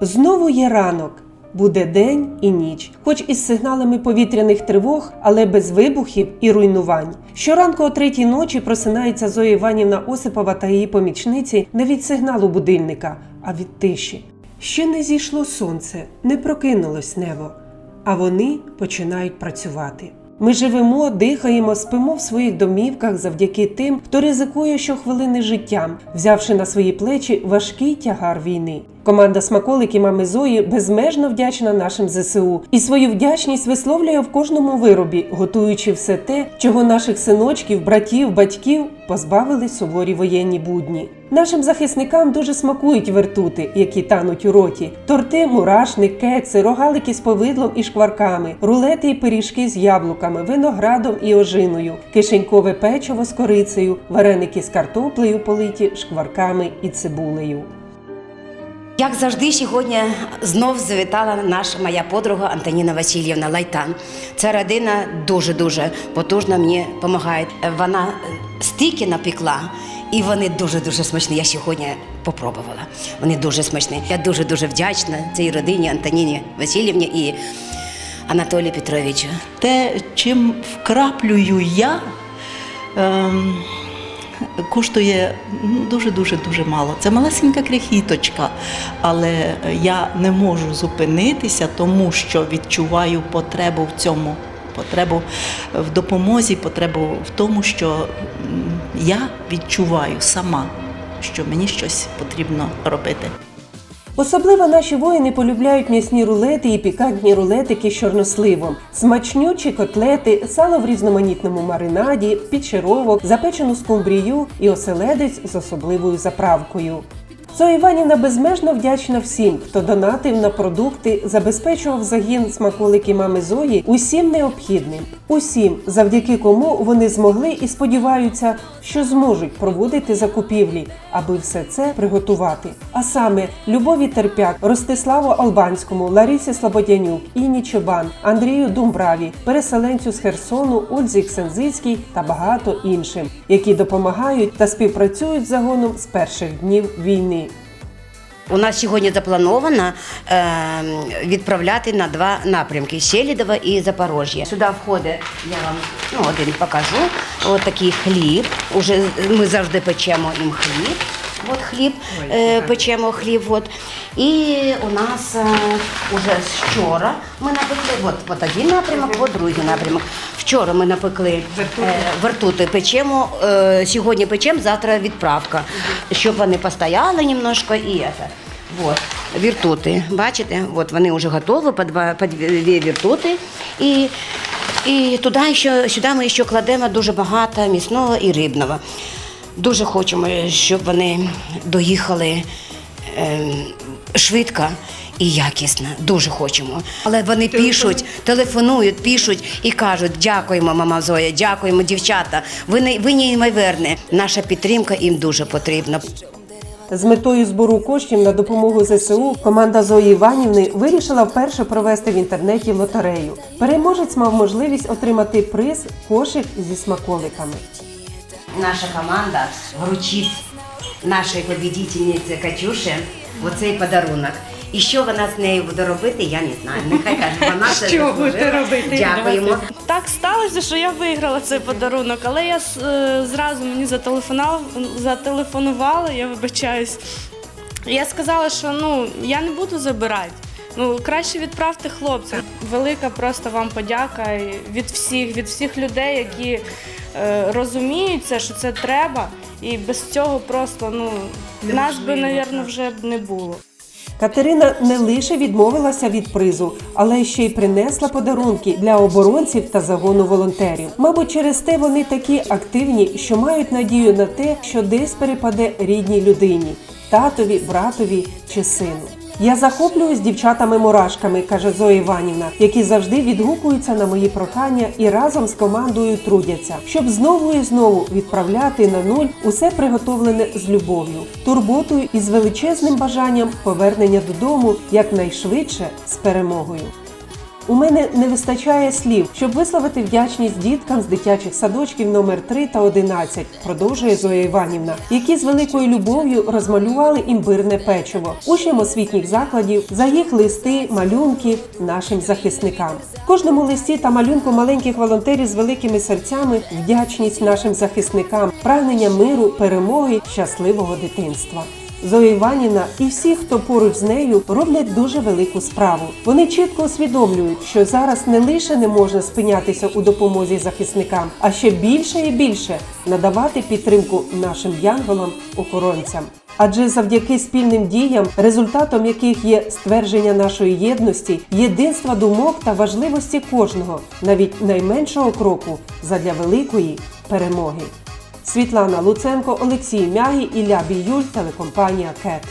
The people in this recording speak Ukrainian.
Знову є ранок. Буде день і ніч, хоч із сигналами повітряних тривог, але без вибухів і руйнувань. Щоранку о третій ночі просинається Зоя Іванівна Осипова та її помічниці не від сигналу будильника, а від тиші. Ще не зійшло сонце, не прокинулось небо, а вони починають працювати. Ми живемо, дихаємо, спимо в своїх домівках завдяки тим, хто ризикує щохвилини життям, взявши на свої плечі важкий тягар війни. Команда смаколики мами Зої безмежно вдячна нашим ЗСУ і свою вдячність висловлює в кожному виробі, готуючи все те, чого наших синочків, братів, батьків позбавили суворі воєнні будні. Нашим захисникам дуже смакують вертути, які тануть у роті, торти, мурашник, кекси, рогалики з повидлом і шкварками, рулети і пиріжки з яблуками, виноградом і ожиною, кишенькове печиво з корицею, вареники з картоплею политі шкварками і цибулею. Як завжди, сьогодні знов завітала наша моя подруга Антоніна Васильівна Лайтан. Ця родина дуже-дуже потужно мені допомагає. Вона стільки напекла, і вони дуже-дуже смачні. Я сьогодні попробувала. Вони дуже смачні. Я дуже-дуже вдячна цій родині Антоніні Васильівні і Анатолію Петровичу. те, чим вкраплюю я, ем, коштує дуже дуже дуже мало. Це малесенька крихіточка, але я не можу зупинитися, тому що відчуваю потребу в цьому. Потребу в допомозі, потребу в тому, що я відчуваю сама, що мені щось потрібно робити. Особливо наші воїни полюбляють м'ясні рулети і пікантні рулетики з чорносливом, смачнючі котлети, сало в різноманітному маринаді, підшировок, запечену скумбрію і оселедець з особливою заправкою. Зоя Іванівна безмежно вдячна всім, хто донатив на продукти, забезпечував загін смаколики мами Зої усім необхідним, усім, завдяки кому вони змогли і сподіваються, що зможуть проводити закупівлі, аби все це приготувати. А саме Любові Терпяк, Ростиславу Албанському, Ларисі Слободянюк, Інні Чобан, Андрію Думбраві, переселенцю з Херсону, Ользі Ксензицькій та багато іншим, які допомагають та співпрацюють з загоном з перших днів війни. У нас сьогодні заплановано е, відправляти на два напрямки Селідова і Запорожжя. Сюди входить, я вам ну, один покажу. отакий такий хліб. Уже ми завжди печемо їм хліб. От хліб, е, печемо хліб. От. І у нас е, уже вчора ми напекли, от, от один напрямок, от другий напрямок. Вчора ми напекли е, вертути, печемо, е, сьогодні печемо, завтра відправка, щоб вони постояли немножко і це. Вот, віртути. Бачите, от вони вже готові, по два, по дві віртути. І, і туди ще, сюди ми ще кладемо дуже багато м'ясного і рибного. Дуже хочемо, щоб вони доїхали е, швидко і якісно. Дуже хочемо. Але вони пишуть, телефонують, пишуть і кажуть: дякуємо, мама Зоя, дякуємо, дівчата. Ви не ви неймовірні. Наша підтримка їм дуже потрібна. З метою збору коштів на допомогу ЗСУ команда Зої Іванівни вирішила вперше провести в інтернеті лотерею. Переможець мав можливість отримати приз кошик зі смаколиками. Наша команда вручить нашій победительниці Катюші оцей подарунок. І що вона з нею буде робити, я не знаю. Нехай каже, вона це Що заслужила. будете робити? Дякуємо. Так сталося, що я виграла цей подарунок, але я е, зразу мені зателефонувала, зателефонувала, я вибачаюсь. Я сказала, що ну я не буду забирати. Ну краще відправте хлопцям. Велика просто вам подяка від всіх, від всіх людей, які розуміють це, що це треба, і без цього просто ну нас би, мабуть, вже б не було. Катерина не лише відмовилася від призу, але ще й принесла подарунки для оборонців та загону волонтерів. Мабуть, через те вони такі активні, що мають надію на те, що десь перепаде рідній людині татові, братові чи сину. Я захоплююсь дівчатами-мурашками, каже Зоя Іванівна, які завжди відгукуються на мої прохання і разом з командою трудяться, щоб знову і знову відправляти на нуль усе приготовлене з любов'ю, турботою і з величезним бажанням повернення додому якнайшвидше з перемогою. У мене не вистачає слів, щоб висловити вдячність діткам з дитячих садочків номер 3 та 11, продовжує Зоя Іванівна, які з великою любов'ю розмалювали імбирне печиво, учням освітніх закладів за їх листи, малюнки нашим захисникам. В кожному листі та малюнку маленьких волонтерів з великими серцями вдячність нашим захисникам, прагнення миру, перемоги, щасливого дитинства. Зоя Іванівна і всі, хто поруч з нею, роблять дуже велику справу. Вони чітко усвідомлюють, що зараз не лише не можна спинятися у допомозі захисникам, а ще більше і більше надавати підтримку нашим янголам-охоронцям. Адже завдяки спільним діям, результатом яких є ствердження нашої єдності, єдинства думок та важливості кожного, навіть найменшого кроку задля великої перемоги. Світлана Луценко, Олексій Мягі, Ілля Біюль, телекомпанія КЕТ.